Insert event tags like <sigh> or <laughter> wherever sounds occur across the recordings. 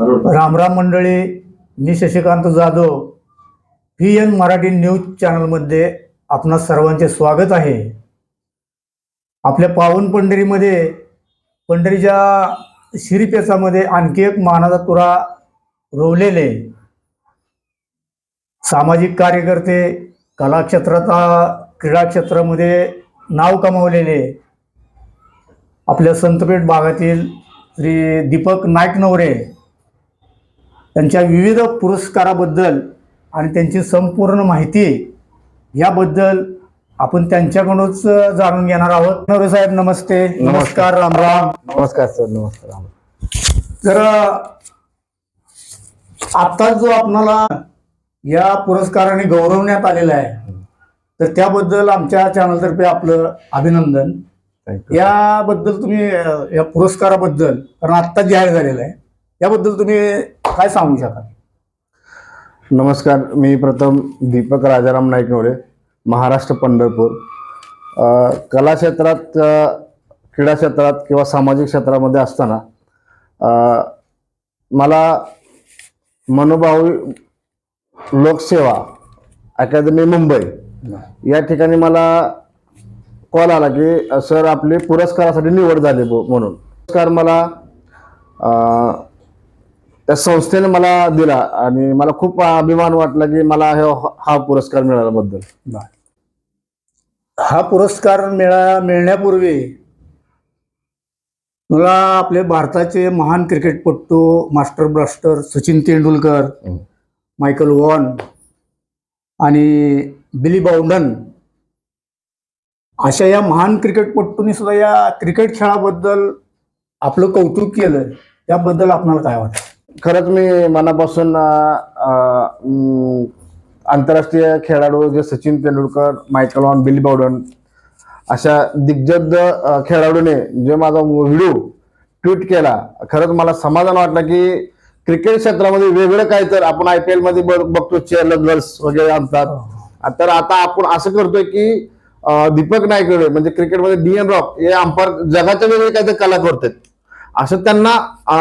रामराम मंडळी मी Shashikant Jadhav. P N Marathi news चॅनलमध्ये आपणा सर्वांचे स्वागत आहे. आपल्या पावन पंढरीमध्ये पंढरीच्या शिरीपेचामध्ये आणखी एक मानाचा तुरा रोवलेले सामाजिक कार्यकर्ते कला क्रीडाक्षेत्रामध्ये क्रीडा क्षेत्रामध्ये नाव कमावलेले आपल्या संतपेठ भागातील श्री दीपक नाईकनवरे त्यांच्या विविध पुरस्काराबद्दल आणि त्यांची संपूर्ण माहिती याबद्दल आपण त्यांच्याकडूनच जाणून घेणार आहोत. नवरे साहेब नमस्ते. नमस्कार. राम राम. नमस्कार सर. नमस्कार तर आता जो आपणाला या पुरस्काराने गौरवण्यात आलेला आहे तर त्याबद्दल आमच्या चॅनलतर्फे आपलं अभिनंदन. याबद्दल तुम्ही या पुरस्काराबद्दल कारण आत्ता जाहीर झालेला आहे याबद्दल तुम्ही काय सांगू शकाल? नमस्कार मी प्रथम दीपक राजाराम नाईकनवरे महाराष्ट्र पंढरपूर. कला क्षेत्रात क्रीडा क्षेत्रात किंवा सामाजिक क्षेत्रामध्ये असताना मला मनोभावी लोकसेवा अकादमी मुंबई या ठिकाणी मला कॉल आला की सर आपली पुरस्कारासाठी निवड झाली म्हणून. पुरस्कार मला त्या संस्थेने मला दिला आणि मला खूप अभिमान वाटला की मला हे- हा पुरस्कार मिळाल्याबद्दल. हा पुरस्कार मिळा मिळण्यापूर्वी मला आपले भारताचे महान क्रिकेटपटू master blaster Sachin Tendulkar. Michael Vaughan आणि बिली बाउंडन अशा या महान क्रिकेटपटूंनी सुद्धा या क्रिकेट खेळाबद्दल आपलं कौतुक केलं. त्याबद्दल आपणाला काय वाटतं? खरंच मी मनापासून आंतरराष्ट्रीय खेळाडू जे Sachin Tendulkar Michael Vaughan Billy Bowden अशा दिग्गज खेळाडूने जे माझा व्हिडिओ ट्विट केला खरंच मला समाधान वाटलं की क्रिकेट क्षेत्रामध्ये वेगळं काय तर आपण आय पी एलमध्ये बघ- बघतो चेअर गर्ल्स वगैरे आणतात. तर आता आपण असं करतोय की दीपक नायकडे म्हणजे क्रिकेटमध्ये डी एन रॉक हे अंपायर जगाच्या वेगळे काहीतरी कला करतात असं त्यांना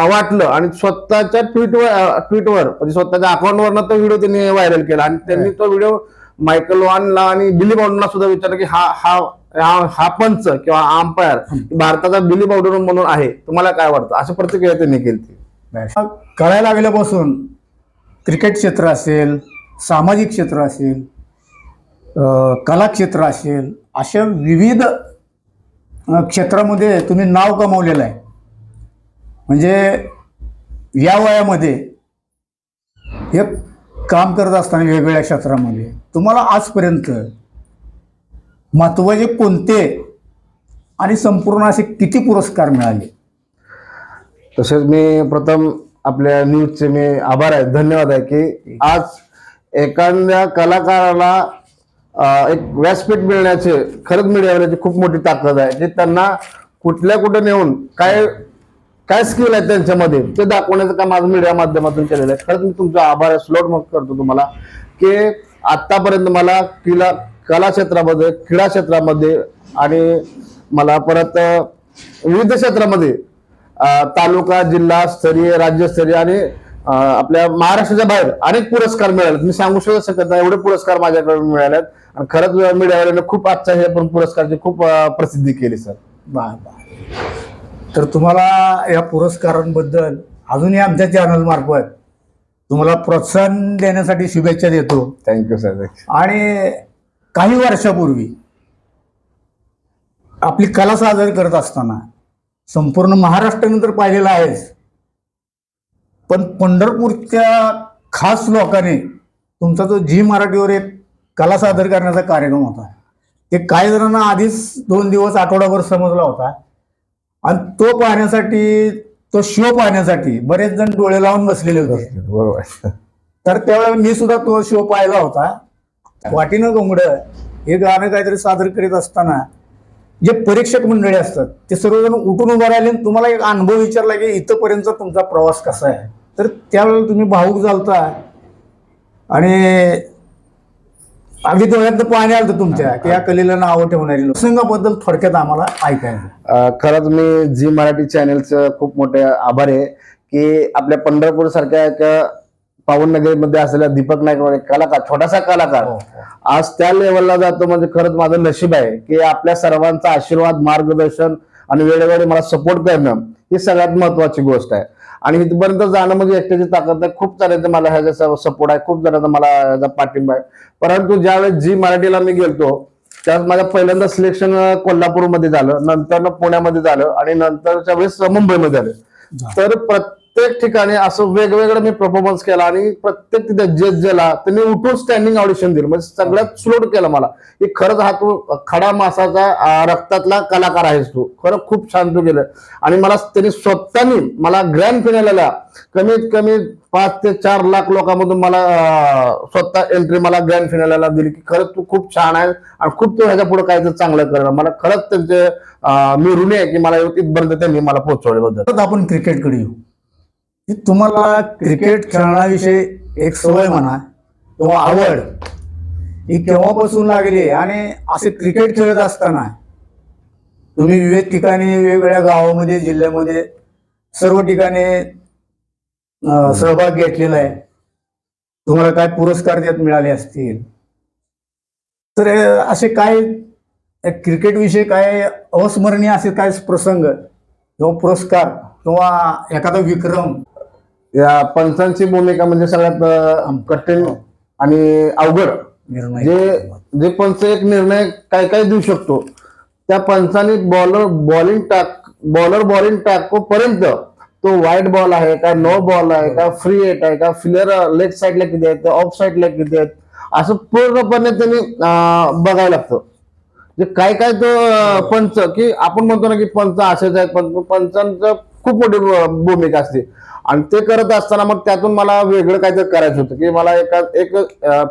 वाटलं. आणि स्वतःच्या ट्विटवर ट्विटवर म्हणजे स्वतःच्या अकाउंटवरनं तो व्हिडिओ त्यांनी व्हायरल केला. आणि त्यांनी तो व्हिडिओ मायकल वॉनला आणि बिली बाउडनला सुद्धा विचारलं की हा हा हा- पंच किंवा अंपायर भारताचा बिली बाउडन म्हणून आहे. तुम्हाला काय वाटतं? असं प्रतिक्रिया त्यांनी केली कळायला लागल्यापासून क्रिकेट क्षेत्र असेल सामाजिक क्षेत्र असेल कला क्षेत्र असेल अशा विविध क्षेत्रामध्ये तुम्ही नाव कमावलेलं आहे. म्हणजे या वयामध्ये हे काम करत असताना वेगवेगळ्या क्षेत्रामध्ये तुम्हाला आजपर्यंत महत्त्वाचे कोणते आणि संपूर्ण असे किती पुरस्कार मिळाले? तसेच मी प्रथम आपल्या न्यूजचे मी आभार आहे धन्यवाद आहे की आज एखाद्या कलाकाराला एक व्यासपीठ मिळण्याचे खरंच मीडियावाल्याची खूप मोठी ताकद आहे जे त्यांना कुठल्या कुठे नेऊन काय काय स्किल आहे त्यांच्यामध्ये? ते दाखवण्याचं काम आज मीडिया माध्यमातून केलेलं आहे. खरंच मी तुमचा आभार स्लोट मग करतो तुम्हाला. की आतापर्यंत मला किला कला क्षेत्रामध्ये क्रीडा क्षेत्रामध्ये आणि मला परत विविध क्षेत्रामध्ये तालुका जिल्हा स्तरीय राज्यस्तरीय आणि आपल्या महाराष्ट्राच्या बाहेर अनेक पुरस्कार मिळाले मी सांगू शकत नाही एवढे पुरस्कार माझ्याकडे मिळाले आणि खरंच मीडियावाल्याने खूप आजच्या हे पण पुरस्कारची खूप प्रसिद्धी केली सर वा वा तर तुम्हाला या पुरस्कारांबद्दल अजूनही आमच्या चॅनल मार्फत तुम्हाला प्रोत्साहन देण्यासाठी शुभेच्छा देतो. थँक्यू सर आणि काही वर्षापूर्वी आपली कला सादर करत असताना संपूर्ण महाराष्ट्राने तर पाहिलेलं आहेच. पण पंढरपूरच्या खास लोकांनी तुमचा जो झी मराठीवर एक कला सादर करण्याचा कार्यक्रम होता. ते काही जणांना आधीच दोन दिवस आठवडाभर समजला होता. आणि तो पाहण्यासाठी तो शो पाहण्यासाठी बरेच जण डोळे लावून बसलेले होते. बरोबर. तर त्यावेळेला मी सुद्धा तो शो पाहिला होता. वाटीनं गोंगड हे गाणं काहीतरी सादर करीत असताना जे परीक्षक मंडळी असतात ते सर्वजण उठून उभं राहिले आणि तुम्हाला एक अनुभव विचारला की इथंपर्यंतचा तुमचा प्रवास कसा आहे? तर त्यावेळेला तुम्ही भाऊक झालता आणि अगदी डोळ्यात पाणी आलं तुमच्या. की या कलेला नावं ठेवणारी प्रसंगाबद्दल थोडक्यात आम्हाला ऐकायचं अ, खरंच मी झी मराठी चॅनेलचं खूप मोठे आभार आहे की आपल्या पंढरपूर सारख्या एक पावननगरीमध्ये असलेला दीपक नाईक एक कलाकार छोटासा कलाकार हो, आज त्या लेवलला जातो म्हणजे खरंच माझं नशीब आहे की आपल्या सर्वांचा आशीर्वाद मार्गदर्शन आणि वेळोवेळी मला सपोर्ट करणं ही सगळ्यात महत्वाची गोष्ट आहे. आणि इथपर्यंत जाणं म्हणजे एकट्याची ताकद आहे खूप जणांचा मला ह्याचा सपोर्ट आहे. खूप जणांचा मला ह्याचा पाठिंबा आहे. परंतु ज्यावेळेस जी मराठीला मी गेलतो त्यावेळेस माझं पहिल्यांदा सिलेक्शन कोल्हापूरमध्ये झालं. नंतर पुण्यामध्ये झालं आणि नंतरच्या वेळेस मुंबईमध्ये झालं तर प्रत्येक ठिकाणी असं वेगवेगळं मी परफॉर्मन्स केला आणि प्रत्येक तिथे जज ज्याला त्यांनी उठून स्टँडिंग ऑडिशन दिलं. म्हणजे सगळ्यात स्लोड केलं मला. की खरंच हा तू खडा मासाचा रक्तातला कलाकार आहेस तू. खरं खूप छान तू केलं. आणि मला त्यांनी स्वतःनी मला ग्रँड फिनालेला कमीत कमी पाच ते चार लाख लोकांमधून मला स्वतः एंट्री मला ग्रँड फिनालेला दिली की खरंच तू खूप छान आहे आणि खूप तू ह्याच्या पुढे काहीतरी चांगलं करणार मला खरंच त्यांचे मी ऋणी आहे की मला इथपर्यंत त्यांनी मला पोहोचवल्याबद्दल. परत आपण क्रिकेटकडे येऊ. की तुम्हाला क्रिकेट खेळण्याविषयी एक सवय म्हणा किंवा आवड ही केव्हापासून लागली आणि असे क्रिकेट खेळत असताना तुम्ही विविध ठिकाणी वेगवेगळ्या गावामध्ये जिल्ह्यामध्ये सर्व ठिकाणी सहभाग घेतलेला आहे. तुम्हाला काय पुरस्कार त्यात मिळाले असतील? तर असे काय क्रिकेट विषयी काय अस्मरणीय असे काय प्रसंग किंवा पुरस्कार किंवा एखादा विक्रम या पंचांची भूमिका म्हणजे सगळ्यात कठीण आणि अवघड. निर्णय. जे जे पंच एक निर्णय काय काय देऊ शकतो त्या पंचाने बॉलर बॉलिंग टाक बॉलर बॉलिंग टाकोपर्यंत तो वाईट बॉल आहे का नो बॉल आहे का फ्री एट आहे का फिलर लेग साईडला किती आहेत ऑफ साईडला किती आहेत असं पूर्णपणे त्यांनी बघायला लागतं. जे काय काय तो अं, पंच की आपण म्हणतो ना की पंच असेच आहेत पण पंचांचं खूप मोठी भूमिका असते. आणि ते करत असताना मग त्यातून मला वेगळं काहीतरी करायचं होतं की मला एका एक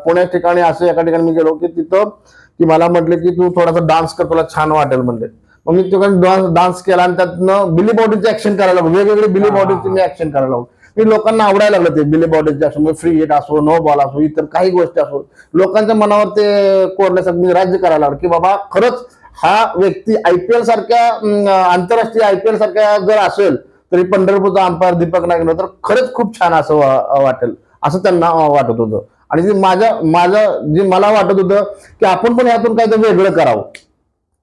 पुण्या ठिकाणी असं एका ठिकाणी मी गेलो की तिथं की मला म्हटलं की तू थोडासा डान्स कर तुला छान वाटेल म्हणले. मग मी तिकडे डान्स केला आणि त्यातनं बिली बॉडीची ऍक्शन करायला लागलो. वेगवेगळे बिली. बॉडीची मी ऍक्शन करायला लागलो. मी लोकांना आवडायला लागलं ते बिली बॉडीचे असो फ्री हिट असो नो बॉल असो इतर काही गोष्टी असो लोकांच्या मनावर ते कोरण्यासाठी मी राज्य करायला लागलो की बाबा खरंच हा व्यक्ती आयपीएल सारख्या आंतरराष्ट्रीय आयपीएल सारख्या जर असेल तरी पंढरपूरचा अंपायर दीपक नाईक तर खरंच खूप छान असं वाटेल असं त्यांना वाटत होतं. आणि जे माझ्या माझं जे मला वाटत होतं की आपण पण यातून काहीतरी वेगळं करावं.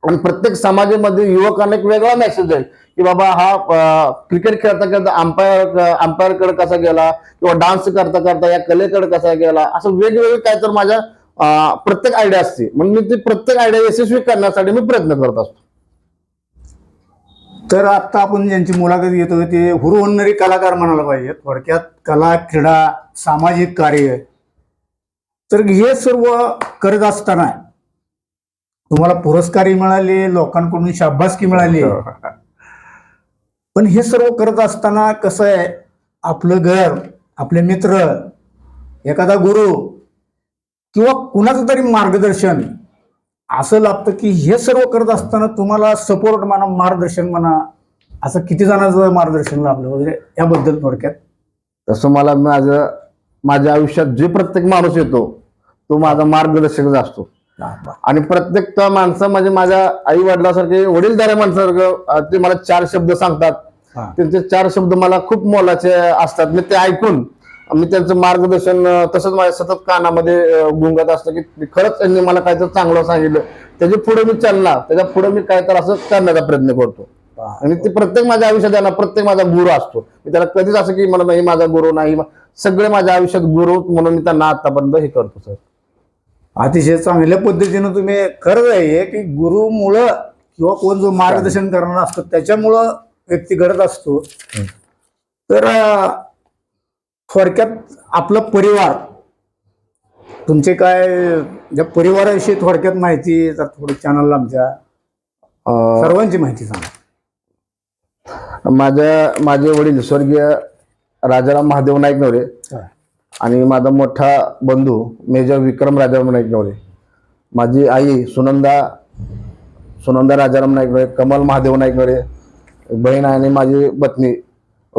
आणि प्रत्येक समाजामध्ये युवकांना एक वेगळा मेसेज जाईल की बाबा हा क्रिकेट खेळता खेळता अंपायर अंपायरकडे कसा गेला किंवा डान्स करता करता या कलेकडे कसा गेला असं वेगवेगळे काय तर माझ्या प्रत्येक आयडिया असते. म्हणून मी ती प्रत्येक आयडिया यशस्वी करण्यासाठी मी प्रयत्न करत असतो. तर आता आपण ज्यांची मुलाखत घेतो ते हुरवणारी कलाकार म्हणायला पाहिजे थोडक्यात कला क्रीडा सामाजिक कार्य. तर हे सर्व करत असताना तुम्हाला पुरस्कारही मिळाले लोकांकडून शाबासकी मिळाली. <laughs> पण हे सर्व करत असताना कसं आहे? आपलं घर आपले मित्र एखादा गुरु किंवा कुणाचं तरी मार्गदर्शन असं लागतं की हे सर्व करत असताना तुम्हाला सपोर्ट म्हणा मार्गदर्शन म्हणा असं किती जणांचं मार्गदर्शन लाभलं वगैरे याबद्दल थोडक्यात. तसं मला माझं माझ्या आयुष्यात जे प्रत्येक माणूस येतो तो माझा मार्गदर्शकच असतो. आणि प्रत्येक त्या माणसं म्हणजे माझ्या आई वडिलासारखे वडीलधाऱ्या माणसासारखं ते मला चार शब्द सांगतात. त्यांचे चार शब्द मला खूप मोलाचे असतात. मी ते ऐकून मी त्यांचं मार्गदर्शन तसंच माझ्या सतत कानामध्ये गुंगत असतं की खरंच त्यांनी मला काहीतरी चांगलं सांगितलं. त्याच्या पुढे मी चालणार त्याच्या पुढे मी काय तर असं करण्याचा प्रयत्न करतो. आणि ते प्रत्येक माझ्या आयुष्यात आहे ना प्रत्येक माझा गुरु असतो. मी त्याला कधीच असं की मला नाही माझा गुरु नाही सगळे माझ्या आयुष्यात गुरु म्हणून मी त्यांना आतापर्यंत हे करतो सर. अतिशय चांगल्या पद्धतीनं तुम्ही खरंच आहे की गुरुमुळं किंवा कोण जो मार्गदर्शन करणार असतो त्याच्यामुळं व्यक्ती घडत असतो. तर थोडक्यात आपलं परिवार. तुमचे काय ज्या परिवाराविषयी थोडक्यात माहिती तर थोडी चॅनलला आमच्या सर्वांची माहिती सांगा. माझ्या माझे वडील स्वर्गीय राजाराम महादेव नाईक नवरे आणि माझा मोठा बंधू मेजर विक्रम राजाराम नाईक नवरे माझी आई सुनंदा सुनंदा राजाराम नाईक नवरे कमल महादेव नाईक नवरे बहीण आणि माझी पत्नी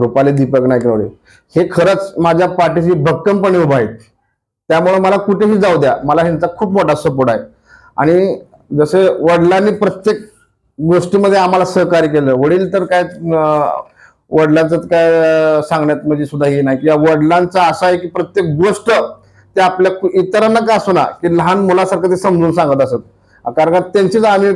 रुपाली दीपक नाईक हे खरंच माझ्या पाठीशी भक्कमपणे उभा आहेत. त्यामुळे मला कुठेही जाऊ द्या. मला ह्यांचा खूप मोठा सपोर्ट आहे. आणि जसे वडिलांनी प्रत्येक गोष्टीमध्ये आम्हाला सहकार्य केलं. वडील तर काय वडिलांचं तर काय सांगण्यात म्हणजे सुद्धा हे नाही. किंवा वडिलांचं असं आहे की प्रत्येक गोष्ट ते आपल्या इतरांना का असो ना की लहान मुलासारखं ते समजून सांगत असत. कारण का त्यांचीच आम्ही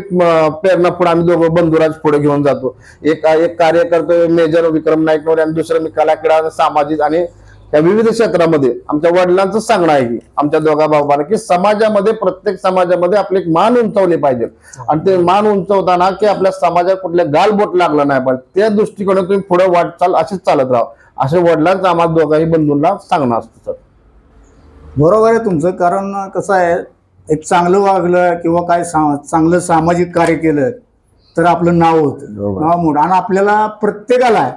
प्रेरणा पुढे आम्ही दोघं बंधुराज पुढे घेऊन जातो. एक एक कार्य करतो मेजर विक्रम नाईकवर आणि दुसरं मी कला क्रीडा सामाजिक आणि त्या विविध क्षेत्रामध्ये. आमच्या वडिलांचं सांगणं आहे आमच्या दोघा भावांना की समाजामध्ये प्रत्येक समाजामध्ये आपले एक मान उंचावले पाहिजे आणि ते मान उंचवताना की आपल्या समाजात कुठल्या गालबोट लागलं नाही पाहिजे. त्या दृष्टिकोनातून तुम्ही पुढे वाटचाल अशीच चालत राहा. असे वडिलांचं आम्हाला दोघाही बंधूंना सांगणं असतं सर. बरोबर आहे तुमचं. कारण कसं आहे एक चांगलं वागलं किंवा काय सा- चांगलं सामाजिक कार्य केलं तर आपलं नाव होतं बरोबर. नाव मोठं आणि आपल्याला प्रत्येकाला आहे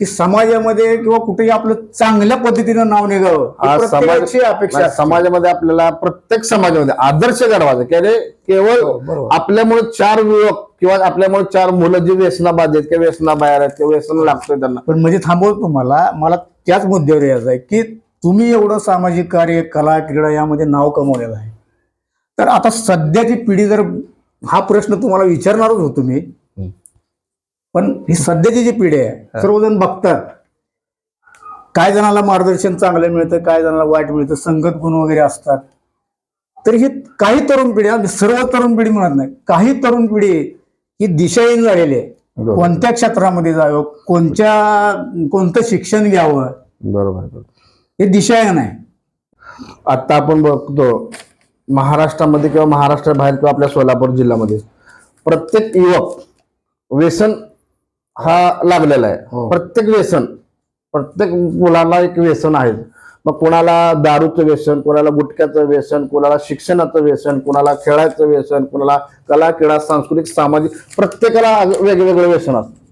की समाजामध्ये किंवा कुठेही आपलं चांगल्या पद्धतीनं नाव निघावं ही आज प्रत्येकाची समाज अपेक्षा नाही, असते. समाजामध्ये आपल्याला प्रत्येक समाजामध्ये आदर्श घडवायचं की अरे केवळ हो, बरोबर. आपल्यामुळे चार युवक किंवा आपल्यामुळे चार मुलं जी व्यसनाबाधित आहेत किंवा व्यसनाबाहेर आहेत किंवा व्यसन लागतंय त्यांना पण म्हणजे थांबवतो तुम्हाला मला त्याच मुद्द्यावर यायचं आहे की तुम्ही एवढं सामाजिक कार्य कला क्रीडा यामध्ये नाव कमवलेलं आहे तर आता सध्याची पिढी जर हा प्रश्न तुम्हाला विचारणारच होतो मी. पण ही सध्याची जी पिढी आहे सर्वजण बघतात काय जणाला मार्गदर्शन चांगलं मिळतं काय जणाला वाईट मिळतं संगत गुण वगैरे असतात तर ही काही तरुण पिढी सर्व तरुण पिढी म्हणत नाही काही तरुण पिढी ही दिशाहीन झालेली आहे. कोणत्या क्षेत्रामध्ये जावं कोणत्या कोणतं शिक्षण घ्यावं बरोबर बरोबर. हे दिशाहीन आहे आता आपण बघतो महाराष्ट्रामध्ये किंवा महाराष्ट्राबाहेर किंवा आपल्या सोलापूर जिल्ह्यामध्ये प्रत्येक युवक व्यसन हा लागलेला आहे. हो. प्रत्येक व्यसन प्रत्येक मुलाला एक व्यसन आहे. मग कोणाला दारूचं व्यसन कोणाला गुटख्याचं व्यसन कोणाला शिक्षणाचं व्यसन कोणाला खेळाचं व्यसन कोणाला कला क्रीडा सांस्कृतिक सामाजिक प्रत्येकाला वेगवेगळं व्यसन असतं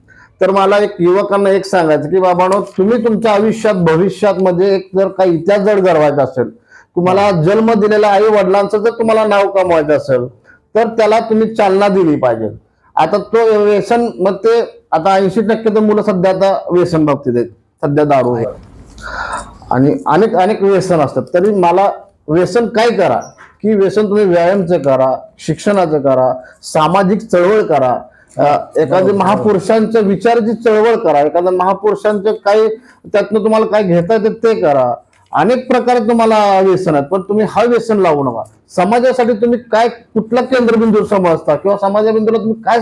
तर मला एक युवकांना एक सांगायचं की बाबांनो तुम्ही तुमच्या आयुष्यात भविष्यात मध्ये एक जर काही इतिहास जर घडवायचा असेल तुम्हाला जन्म दिलेल्या आई वडिलांचं जर तुम्हाला नाव कमवायचं असेल तर त्याला तुम्ही चालना दिली पाहिजे. आता तो व्यसन मग ते आता ऐंशी टक्के तर मुलं सध्या आता व्यसन बाबतीत आहेत. सध्या दारू आणि अनेक अनेक व्यसन असतात. तरी मला व्यसन काय करा? की व्यसन तुम्ही व्यायामचं करा शिक्षणाचं करा सामाजिक चळवळ करा. एखाद्या महापुरुषांच्या विचाराची चळवळ करा. एखाद्या महापुरुषांचं काही त्यातनं तुम्हाला काय घेता येतं ते करा. अनेक प्रकार तुम्हाला व्यसन आहेत पण तुम्ही हा व्यसन लावू नका. समाजासाठी तुम्ही काय कुठला केंद्रबिंदू समजता किंवा समाजाबिंदूला तुम्ही काय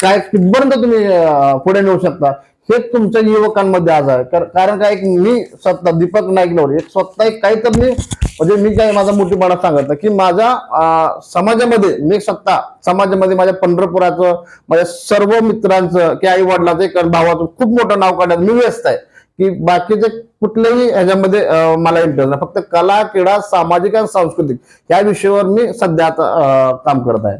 काय कितपर्यंत तुम्ही पुढे नेऊ शकता हे तुमच्या युवकांमध्ये आज आहे. कारण काय मी स्वतः दीपक नाईक नाईकनवर एक स्वतः एक काही तर मी म्हणजे मी काय माझा मोठीपणा सांगत की माझ्या समाजामध्ये मी स्वतः समाजामध्ये माझ्या पंढरपुराचं माझ्या सर्व मित्रांचं की आई वडिलांचं एक भावाचं खूप मोठं नाव काढण्यात मी व्यस्त आहे. की बाकीचे कुठल्याही ह्याच्यामध्ये मला इंटरेस्ट नाही. फक्त कला क्रीडा सामाजिक आणि सांस्कृतिक या विषयावर मी सध्या आता काम करत आहे.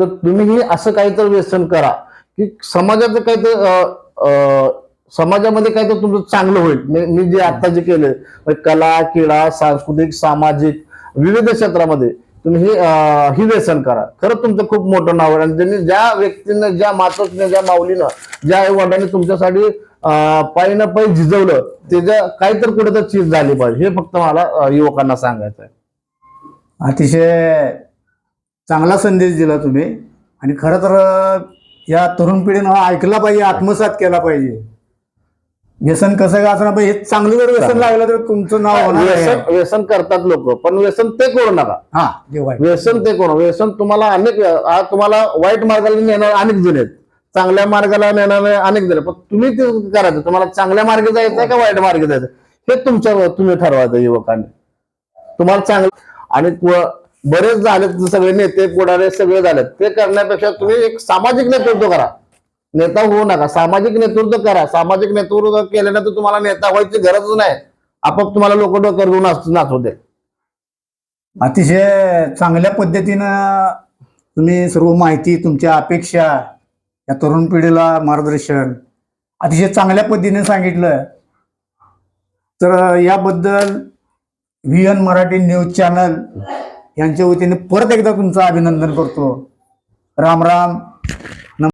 तर तुम्हीही असं काहीतरी व्यसन करा की समाजाचं काहीतरी अं, अं, समाजामध्ये काहीतरी तुमचं चांगलं होईल. मी मी जे आता जे केले म्हणजे कला क्रीडा सांस्कृतिक सामाजिक विविध क्षेत्रामध्ये तुम्ही हे ही व्यसन करा. खरंच तुमचं खूप मोठं नाव आहे. आणि ज्या व्यक्तीनं ज्या मातोश्रीनं ज्या माऊलीनं ज्या आई वडिलांनी तुमच्यासाठी पायी न पायी झिजवलं त्याच्या काहीतरी कुठेतरी चीज झाली पाहिजे हे फक्त मला युवकांना सांगायचं आहे अतिशय चांगला संदेश दिला तुम्ही. आणि खरं तर या तरुण पिढीनं हा ऐकला पाहिजे आत्मसात केला पाहिजे. व्यसन कसं का असणार हे चांगलं जर व्यसन लागलं तर तुमचं नाव होणार आहे. व्यसन व्यसन करतात लोक पण व्यसन ते करू नका. हा. व्यसन ते करू व्यसन तुम्हाला अनेक आज तुम्हाला वाईट मार्गाला नेणार अनेक जण आहेत. चांगल्या मार्गाला नेणारे अनेक जण. पण तुम्ही ते करायचं. तुम्हाला चांगल्या मार्गे जायचं का वाईट मार्गे जायचं हे तुमच्या तुम्ही ठरवायचं युवकांनी. तुम्हाला चांगलं आणि बरेच झालेत सगळे नेते पुढारे सगळे झालेत. ते करण्यापेक्षा तुम्ही एक सामाजिक नेतृत्व करा. नेता होऊ नका. सामाजिक नेतृत्व करा. सामाजिक नेतृत्व केल्यानंतर तुम्हाला नेता व्हायची गरज नाही. आपोआप तुम्हाला लोक डोक्यावर घेऊन नाच- दे. अतिशय चांगल्या पद्धतीनं तुम्ही सर्व माहिती तुमच्या अपेक्षा या तरुण पिढीला मार्गदर्शन. अतिशय चांगल्या पद्धतीने सांगितलं. तर याबद्दल V N Marathi news channel यांच्या वतीने परत एकदा तुमचं अभिनंदन करतो. राम राम.